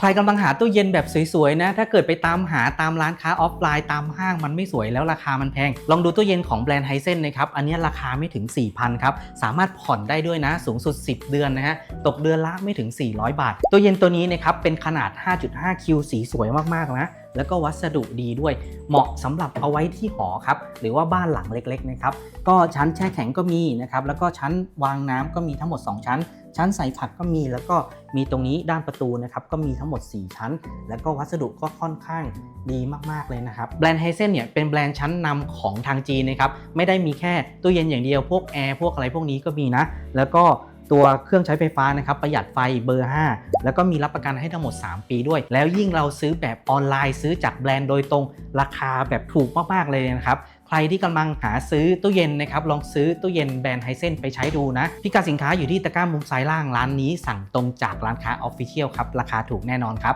ใครกำลังหาตู้เย็นแบบสวยๆนะ ถ้าเกิดไปตามหาตามร้านค้าออฟไลน์ตามห้างมันไม่สวยแล้วราคามันแพง ลองดูตู้เย็นของแบรนด์ไฮเซนนะครับ อันนี้ราคาไม่ถึง 4,000 ครับ สามารถผ่อนได้ด้วยนะ สูงสุด 10 เดือนนะฮะ ตกเดือนละไม่ถึง 400 บาท ตู้เย็นตัวนี้นะครับ เป็นขนาด 5.5 คิว สีสวยมากๆนะ แล้วก็วัสดุดีด้วย เหมาะสำหรับเอาไว้ที่หอครับหรือว่าบ้านหลังเล็กๆนะครับก็ชั้นแช่แข็งก็มีนะครับแล้วก็ชั้นวางน้ำก็มีทั้งหมด 2 ชั้น ชั้นใส่ผักก็มี แล้วก็มีตรงนี้ด้านประตูนะครับก็มีทั้งหมด 4 ชั้น แล้วก็วัสดุก็ค่อนข้างดีมากๆเลยนะครับแบรนด์ไฮเซนเนี่ยเป็นแบรนด์ชั้นนำของทางจีนนะครับไม่ได้มีแค่ตู้เย็นอย่างเดียวพวกแอร์พวกอะไรพวกนี้ก็มีนะแล้วก็ ตัวเครื่องใช้ไฟฟ้านะครับประหยัดไฟเบอร์ 5 แล้วก็มีรับประกันให้ทั้งหมด 3 ปีด้วย แล้วยิ่งเราซื้อแบบออนไลน์ซื้อจากแบรนด์โดยตรง ราคาแบบถูกมากๆเลยนะครับใครที่กำลังหาซื้อตู้เย็นนะครับลองซื้อตู้เย็นแบรนด์ไฮเซนไปใช้ดูนะพิกัดสินค้าอยู่ที่ตะกร้ามุมซ้ายล่างร้านนี้สั่งตรงจากร้านค้าออฟฟิเชียลครับราคาถูกแน่นอนครับ